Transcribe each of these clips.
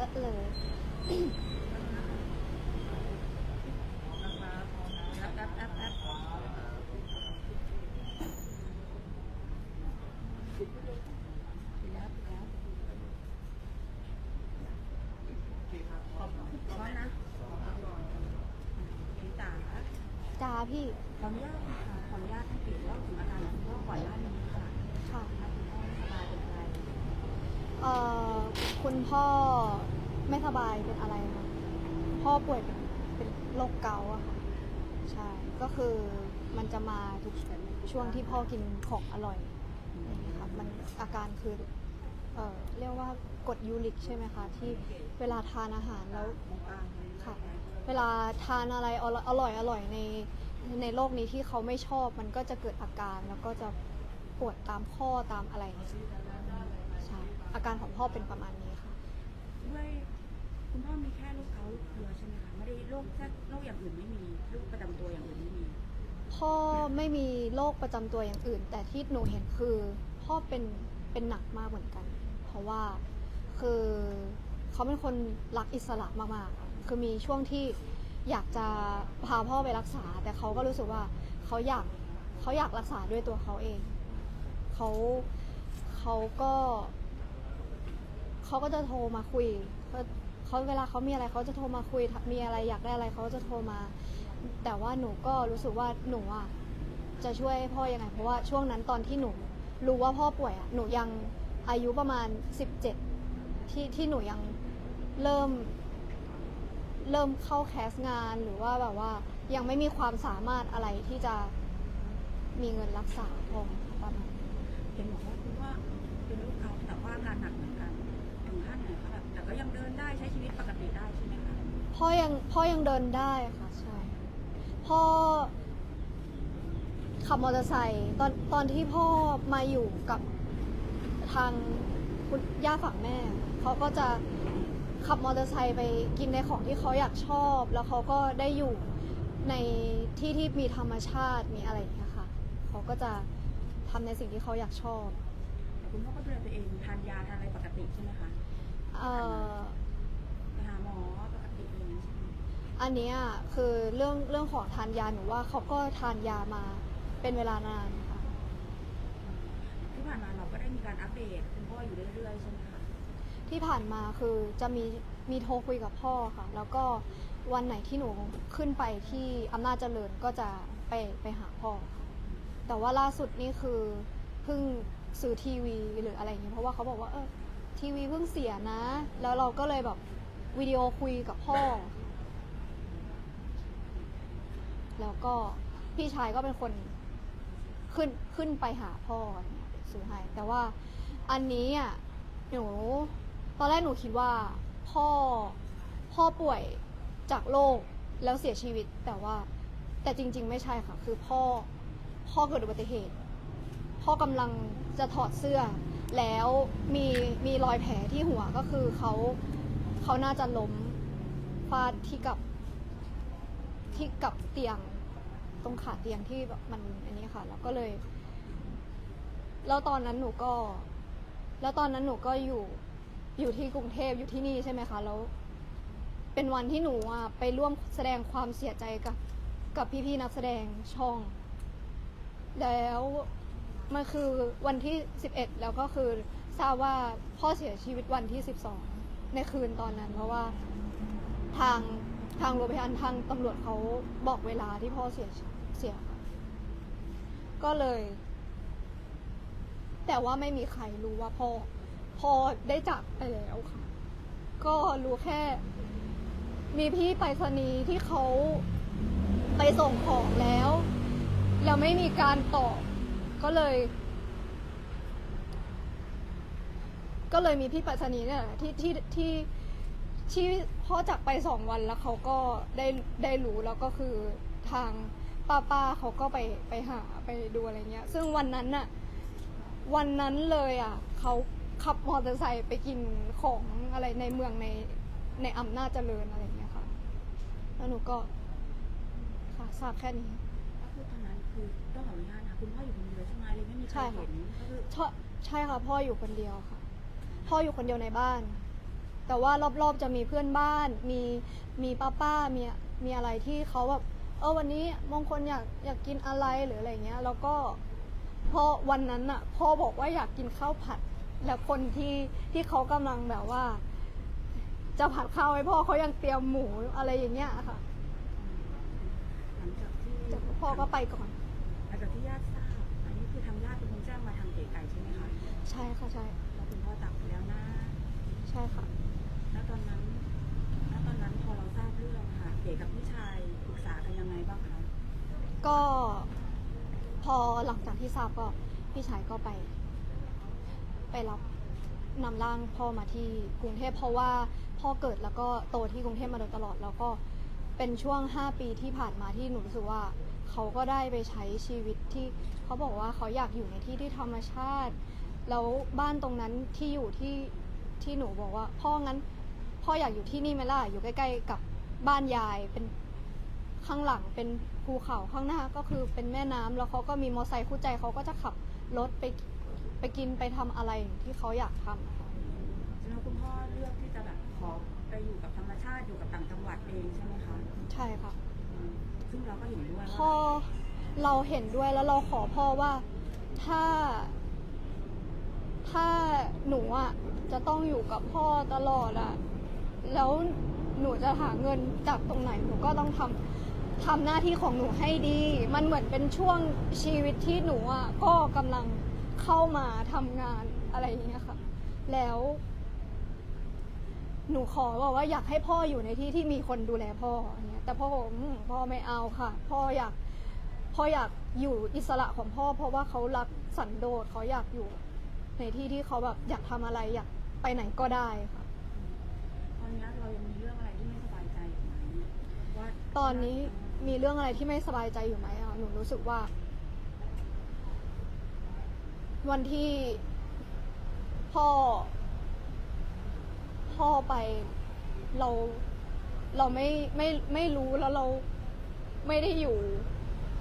อะเลยแอปแอปแอปแอปขอบคุณนะพี่จ๋าจ้าพี่ขออนุญาตค่ะขออนุญาตให้ปิดเล่าถึงอาการของพ่อก่อนหน้านี้ค่ะ ค่ะ เอ่อคุณพ่อไม่สบายเป็นอะไรคะพ่อป่วยเป็นเป็นโรคเกาต์อะค่ะใช่ก็คือมันจะมาทุกช่วงที่พ่อกินของอร่อยอางเงี้ยค่ะมันอาการคือเอ่อเรียกว่ากรดยูริกใช่ไหมคะที่เวลาทานอาหารแล้วค่ะเวลาทานอะไรอร่อยอร่อยอร่อยในในโลกนี้ที่เขาไม่ชอบมันก็จะเกิดอาการแล้วก็จะปวดตามข้อตามอะไร อย่างเงี้ยใช่อาการของพ่อเป็นประมาณนี้ค่ะ ด้วยคุณพ่อมีแค่โรคเกาต์เดียวใช่ไหมคะไม่ได้โรคแค่โรคอย่างอื่นไม่มีโรคประจำตัวอย่างอื่นไม่มี พ่อไม่มีโรคประจำตัวอย่างอื่น แต่ที่หนูเห็นคือพ่อเป็นเป็นหนักมากเหมือนกัน เพราะว่าคือเขาเป็นคนรักอิสระมากๆ คือมีช่วงที่อยากจะพาพ่อไปรักษา แต่เขาก็รู้สึกว่าเขาอยากเขาอยากรักษาด้วยตัวเขาเองเขาเขาก็ เขาก็จะโทรมาคุยเขาเขาเวลาเขามีอะไรเขาจะโทรมาคุย มีอะไรอยากได้อะไรเขาก็จะโทรมา แต่ว่าหนูก็รู้สึกว่าหนูอะจะช่วยพ่อยังไง เพราะว่าช่วงนั้นตอนที่หนูรู้ว่าพ่อป่วยอะหนูยังอายุประมาณ 17 ที่ที่หนูยังเริ่ม เริ่มเข้าแคสต์งานหรือว่าแบบว่ายังไม่มีความสามารถอะไรที่จะมีเงินรักษาพอประมาณเห็นบอกว่าคุณพ่อเป็นโรคเกาแต่ว่าอาการหนัก ก็ยังเดินได้ใช้ชีวิตปกติได้ใช่ไหมคะพ่อยังพ่อยังเดินได้ค่ะใช่พ่อขับมอเตอร์ไซค์ตอนตอนที่พ่อมาอยู่กับทางคุณย่าฝั่งแม่เขาก็จะขับมอเตอร์ไซค์ไปกินในของที่เขาอยากชอบ แล้วเขาก็ได้อยู่ในที่ที่มีธรรมชาติมีอะไรอย่างเงี้ยค่ะเขาก็จะทำในสิ่งที่เขาอยากชอบ แต่คุณพ่อก็ดูแลตัวเองทานยาทานอะไรปกติใช่ไหมคะ เอ่อไปหาหมอปกติอะไรอย่างนี้ใช่ไหมอันเนี้ยคือเรื่องเรื่องของทานยาหนูว่าเขาก็ทานยามาเป็นเวลานานค่ะที่ผ่านมาเราก็ได้มีการอัปเดตคุณพ่ออยู่เรื่อยๆใช่ไหมคะที่ผ่านมาคือจะมีมีโทรคุยกับพ่อค่ะ แล้วก็วันไหนที่หนูขึ้นไปที่อำนาจเจริญก็จะไปไปหาพ่อค่ะแต่ว่าล่าสุดนี่คือเพิ่งซื้อทีวีหรืออะไรอย่างเงี้ยเพราะว่าเขาบอกว่าเออ ทีวีเพิ่งเสียนะ แล้วเราก็เลยแบบวิดีโอคุยกับพ่อ แล้วก็พี่ชายก็เป็นคนขึ้นขึ้นไปหาพ่อเนี่ยซื้อให้ แต่ว่าอันนี้อะหนูตอนแรกหนูคิดว่าพ่อพ่อป่วยจากโรคแล้วเสียชีวิต แต่ว่าแต่จริง ๆ ไม่ใช่ค่ะ คือพ่อพ่อเกิดอุบัติเหตุ พ่อกำลังจะถอดเสื้อ แล้วมีมีรอยแผลที่หัวก็คือเขาเขาน่าจะล้มฟาดที่กับที่กับเตียงตรงขาเตียงที่แบบมันอันนี้ค่ะ แล้วก็เลย แล้วตอนนั้นหนูก็ แล้วตอนนั้นหนูก็อยู่อยู่ที่กรุงเทพอยู่ที่นี่ใช่ไหมคะแล้วเป็นวันที่หนูอะไปร่วมแสดงความเสียใจกับกับพี่ๆนักแสดงช่อง แล้ว มันคือวันที่ 11 แล้วก็คือทราบว่าพ่อเสียชีวิตวันที่ 12 ในคืนตอนนั้น เพราะว่าทางทางโรงพยาบาลทางตำรวจเขาบอกเวลาที่พ่อเสียเสียก็เลย แต่ว่าไม่มีใครรู้ว่าพ่อพ่อได้จากไปแล้วค่ะ ก็รู้แค่ มีพี่ไปรษณีย์ที่เขาไปส่งของแล้ว แล้วไม่มีการตอบ ก็เลย ก็เลยมีพี่ปรษณีเนี่ยที่ที่ที่ที่พ่อจากไปสองวันแล้วเขาก็ได้ได้รู้แล้วก็คือทางป้าป้าเขาก็ไปไปหาไปดูอะไรเงี้ย ซึ่งวันนั้นน่ะวันนั้นเลยอะเขาขับมอเตอร์ไซค์ไปกินของอะไรในเมืองในในอำนาจเจริญอะไรเงี้ยค่ะ แล้วหนูก็ค่ะทราบแค่นี้ ก็คือตอนนั้นคือต้องขออนุญาต คุณพ่ออยู่คนเดียวใช่ไหมเลยไม่มีใครใช่ค่ะ เห็นก็คือใช่ใช่ค่ะ พ่ออยู่คนเดียวค่ะ พ่ออยู่คนเดียวในบ้าน แต่ว่ารอบๆจะมีเพื่อนบ้าน มีมีป้าป้าๆมีมีอะไรที่เขาแบบเออวันนี้มงคลอยากอยากกินอะไรหรืออะไรเงี้ย แล้วก็พอวันนั้นอะพ่อบอกว่าอยากกินข้าวผัด แล้วคนที่ที่เขากำลังแบบว่า จะผัดข้าวให้พ่อเขายังเตรียมหมูอะไรอย่างเงี้ยค่ะหลังจากที่แต่พ่อก็ไปก่อน หลังจากที่ญาติทราบอันนี้คือทางญาติเป็นคนแจ้งมาทางเก๋ไก่ใช่ไหมคะใช่ค่ะใช่เราคุณพ่อจากไปแล้วนะใช่ค่ะ แล้วตอนนั้นแล้วตอนนั้นพอเราทราบเรื่องค่ะเก๋กับพี่ชายปรึกษากันยังไงบ้างคะก็ พอหลังจากที่ทราบก็พี่ชายก็ไป ไปรับนำร่างพ่อมาที่กรุงเทพเพราะว่าพ่อเกิดแล้วก็โตที่กรุงเทพมาโดยตลอด แล้วก็เป็นช่วง 5 ปีที่ผ่านมาที่หนูรู้สึกว่า เขาก็ได้ไปใช้ชีวิตที่เขาบอกว่าเขาอยากอยู่ในที่ที่ธรรมชาติ แล้วบ้านตรงนั้นที่อยู่ที่ที่หนูบอกว่า พ่องั้น พ่ออยากอยู่ที่นี่ไหมล่ะอยู่ใกล้ๆกับบ้านยายเป็นข้างหลังเป็นภูเขาข้างหน้าก็คือเป็นแม่น้ำแล้วเขาก็มีมอเตอร์ไซค์คู่ใจเขาก็จะขับรถไปไปกินไปทำอะไรที่เขาอยากทำค่ะฉะนั้นคุณพ่อเลือกที่จะแบบขอไปอยู่กับธรรมชาติอยู่กับต่างจังหวัดเองใช่ไหมคะ ใช่ค่ะอืม ซึ่งเราก็เห็นด้วยพ่อเราเห็นด้วยแล้วเราขอพ่อว่าถ้า ถ้าหนูอะจะต้องอยู่กับพ่อตลอดอะ แล้วหนูจะหาเงินจากตรงไหนหนูก็ต้องทำทำหน้าที่ของหนูให้ดี มันเหมือนเป็นช่วงชีวิตที่หนูอะก็กำลังเข้ามาทำงานอะไรอย่างเงี้ยค่ะ แล้ว หนูขอบอกว่าอยากให้พ่ออยู่ในที่ที่มีคนดูแลพ่อเงี้ยแต่พ่อบอกอืมพ่อไม่เอาค่ะ พ่ออยากพ่ออยากอยู่อิสระของพ่อ เพราะว่าเขารักสันโดษเขาอยากอยู่ ในที่ที่เขาแบบอยากทำอะไรอยากไปไหนก็ได้ค่ะ ตอนนี้เรายังมีเรื่องอะไรที่ไม่สบายใจอยู่ไหมว่าตอนนี้มีเรื่องอะไรที่ไม่สบายใจอยู่ไหมอะหนูรู้สึกว่า วันที่พ่อ พ่อไป เราเราไม่ไม่ไม่รู้แล้วเราไม่ได้อยู่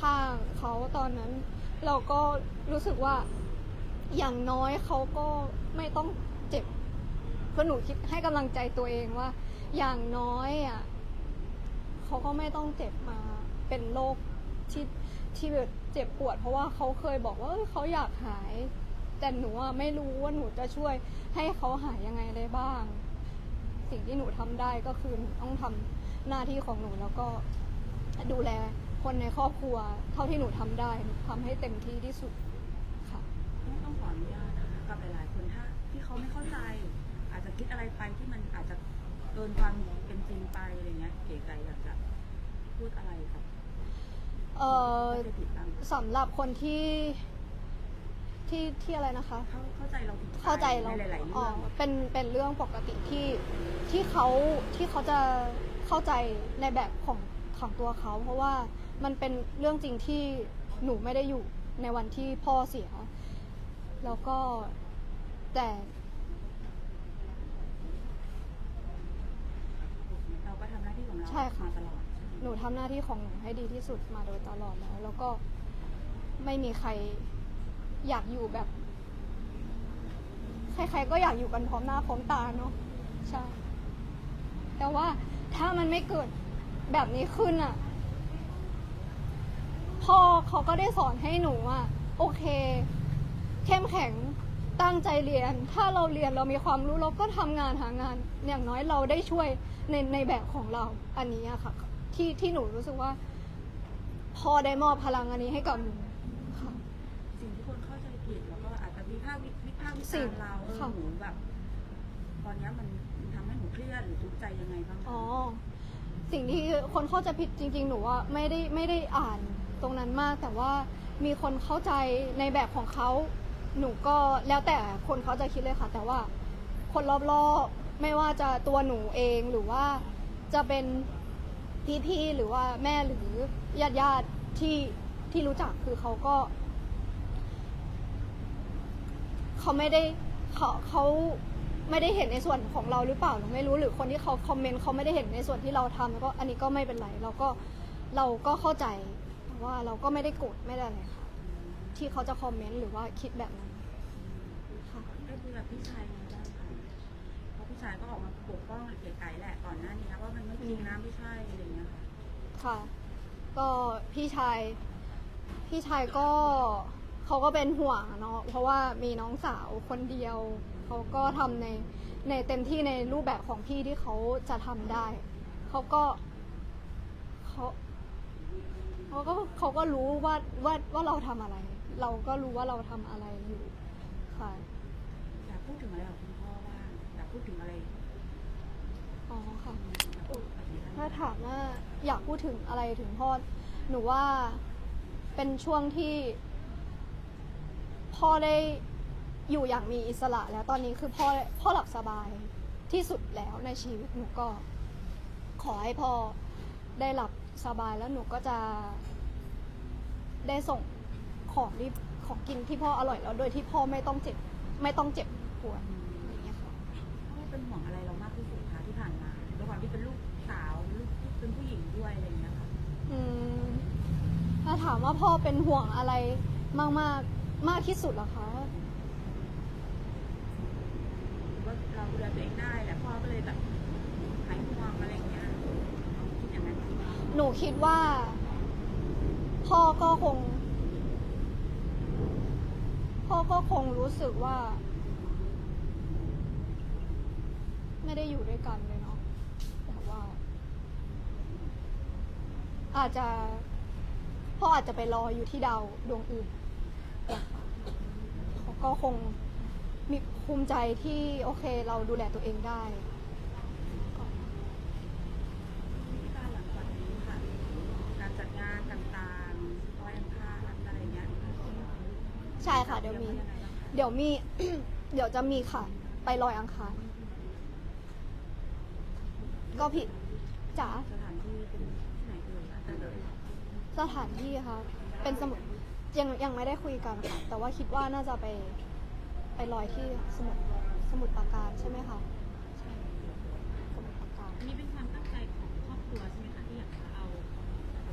ข้างเขาตอนนั้น เราก็รู้สึกว่าอย่างน้อยเขาก็ไม่ต้องเจ็บเพราะหนูคิดให้กำลังใจตัวเองว่า อย่างน้อยอะเขาก็ไม่ต้องเจ็บมาเป็นโรคที่ที่แบบเจ็บปวด เพราะว่าเขาเคยบอกว่าเขาอยากหาย แต่หนูอะไม่รู้ว่าหนูจะช่วยให้เขาหายยังไงได้บ้าง สิ่งที่หนูทำได้ก็คือหนูต้องทำหน้าที่ของหนูแล้วก็ดูแลคนในครอบครัว เท่าที่หนูทำได้หนูทำให้เต็มที่ที่สุดค่ะต้องขออนุญาตนะคะกับหลายๆคนถ้าที่เขาไม่เข้าใจ อาจจะคิดอะไรไปที่มันอาจจะเกินความเป็นจริงไปอะไรเงี้ยเก๋ไก่อยากจะพูดอะไรครับเอ่อจะผิดตามสำหรับคนที่ที่ที่อะไรนะคะ เข้าเข้าใจเราผิดไปเข้าใจเราในหลายๆอ๋เรื่อองเป็นเป็นเรื่องปกติที่ ที่เขาที่เขาจะเข้าใจในแบบของของตัวเขา เพราะว่ามันเป็นเรื่องจริงที่หนูไม่ได้อยู่ในวันที่พ่อเสีย แล้วก็แต่เราก็ทำหน้าที่ของเราใช่ค่ะมาตลอดหนูทำหน้าที่ของหนูให้ดีที่สุดมาโดยตลอดแล้ว แล้วก็ไม่มีใครอยากอยู่แบบ ใครๆก็อยากอยู่กันพร้อมหน้าพร้อมตาเนาะใช่ แต่ว่าถ้ามันไม่เกิดแบบนี้ขึ้นอะพ่อเขาก็ได้สอนให้หนูอะโอเค เข้มแข็งตั้งใจเรียน ถ้าเราเรียนเรามีความรู้เราก็ทำงานหางาน อย่างน้อยเราได้ช่วยในในแบบของเราอันนี้อะค่ะ ที่ที่หนูรู้สึกว่าพ่อได้มอบพลังอันนี้ให้กับหนูค่ะสิ่งที่คนเข้าใจผิดแล้วก็อาจจะวิพากษ์วิวิพากษ์วิสิ่จางรณ์เราเออค่ะหนูแบบ ตอนเนี้ยมันมันทำให้หนู เครียดหรือทุกข์ใจยังไงบ้างคะอ๋อ สิ่งที่คนเข้าใจผิดจริง ๆ หนูว่าไม่ได้ไม่ได้อ่านตรงนั้นมาก แต่ว่ามีคนเข้าใจในแบบของเขา หนูก็แล้วแต่คนเขาจะคิดเลยค่ะ แต่ว่าคนรอบๆไม่ว่าจะตัวหนูเองหรือว่าจะเป็นพี่ๆหรือว่าแม่หรือญาติญาติที่ที่รู้จักคือเขาก็ เขาไม่ได้เขาเขา ไม่ได้เห็นในส่วนของเราหรือเปล่าหนูไม่รู้หรือคนที่เขาคอมเมนต์เขาไม่ได้เห็นในส่วนที่เราทำแล้วก็อันนี้ก็ไม่เป็นไรเราก็เราก็เข้าใจว่าเราก็ไม่ได้โกรธไม่ได้อะไรค่ะที่เขาจะคอมเมนต์หรือว่าคิดแบบนั้นค่ะได้คุยกับพี่ชายยังไงบ้างคะเพราะพี่ชายก็ออกมาปกเก๋ไก่แหละก่อนหน้านี้นะว่ามันไม่จริงนะไม่ใช่อะไรอย่างเงี้ยค่ะค่ะ ก็พี่ชาย พี่ชายก็เขาก็เป็นห่วงอะเนาะเพราะว่ามีน้องสาวคนเดียว เขาก็ทำในในเต็มที่ในรูปแบบของพี่ที่เขาจะทำได้ เขาก็เขาเขาก็เขาก็รู้ว่าว่าว่าเราทำอะไร เราก็รู้ว่าเราทำอะไรอยู่ค่ะอยากพูดถึงอะไรกับคุณพ่อบ้างอยากพูดถึงอะไรอ๋อค่ะ อยากพูดกับอะไรถ้าถามว่าอยากพูดถึงอะไรถึงพ่อ หนูว่าเป็นช่วงที่พ่อได้ อยู่อย่างมีอิสระแล้วตอนนี้คือพ่อพ่อหลับสบายที่สุดแล้วในชีวิตหนูก็ ขอให้พ่อได้หลับสบายแล้วหนูก็จะ ได้ส่งของที่ของกินที่พ่ออร่อยแล้วโดยที่พ่อไม่ต้องเจ็บ ไม่ต้องเจ็บปวดอย่างเงี้ยค่ะพ่อเป็นห่วงอะไรเรามากที่สุดคะที่ผ่านมาด้วยความที่เป็นลูกสาวลูกเป็นผู้หญิงด้วยอะไรอย่างเงี้ยค่ะอืมถ้าถามว่าพ่อเป็นห่วงอะไรมากมากๆมากที่สุดเหรอคะ หรือว่า เราดูแลตัวเองได้แหละพ่อก็เลยแบบหายห่วงอะไรอย่างเงี้ยคิดอย่างนั้นไหมหนูคิดว่า พ่อก็คง พ่อก็คงรู้สึกว่า ไม่ได้อยู่ด้วยกันเลยเนาะแต่ว่า อาจจะพ่ออาจจะไปรออยู่ที่ดาวดวงอื่นเขาก็คง มีภูมิใจที่โอเคเราดูแลตัวเองได้ที่บ้านหลังจากนี้ค่ะ การจัดงานต่างๆวันอังคารอะไรอย่างเงี้ยใช่ค่ะ เดี๋ยวมี เดี๋ยวมี เดี๋ยวจะมีค่ะ ไปลอยอังคารก็ผิดจ๋าสถานที่เป็นที่ไหนเอ่ยอาจารย์เอ่ยสถานที่ค่ะ เป็นสมุดยังยังไม่ได้คุยกันค่ะ แต่ว่าคิดว่าน่าจะไป ไปลอยที่สมุดสมุดปราการใช่ไหมคะใช่สมุดปราการอันนี้เป็นความตั้งใจของครอบครัวใช่ไหมคะที่อยากจะเอา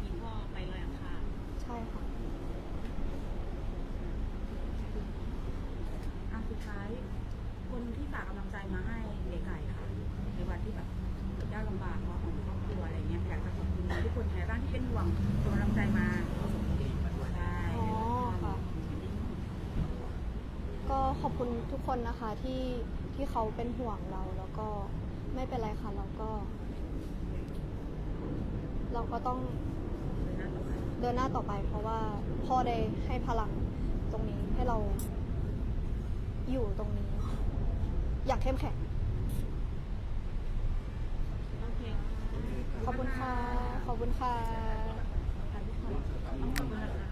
คุณพ่อไปลอยอังคารใช่ค่ะอะสุดท้าย คนที่ฝากกำลังใจมาให้เก๋ไก่ค่ะ ในวันที่แบบยากลำบากเนาะของครอบครัวอะไรเงี้ยอยากจะขอบคุณทุกคนในบ้านที่เป็นห่วงส่งกำลังใจมาใช่ อ๋อค่ะ ก็ ขอบคุณทุกคนนะคะที่ที่เขาเป็นห่วงเราแล้วก็ไม่เป็นไรค่ะเราก็ เราก็ต้องเลยนะต่อไปเดินหน้าต่อไป เพราะว่าพ่อได้ให้พลังตรงนี้ให้เราอยู่ตรงนี้ อย่างเข้มแข็งโอเคขอบคุณค่ะ ขอบคุณค่ะขอบคุณนะคะ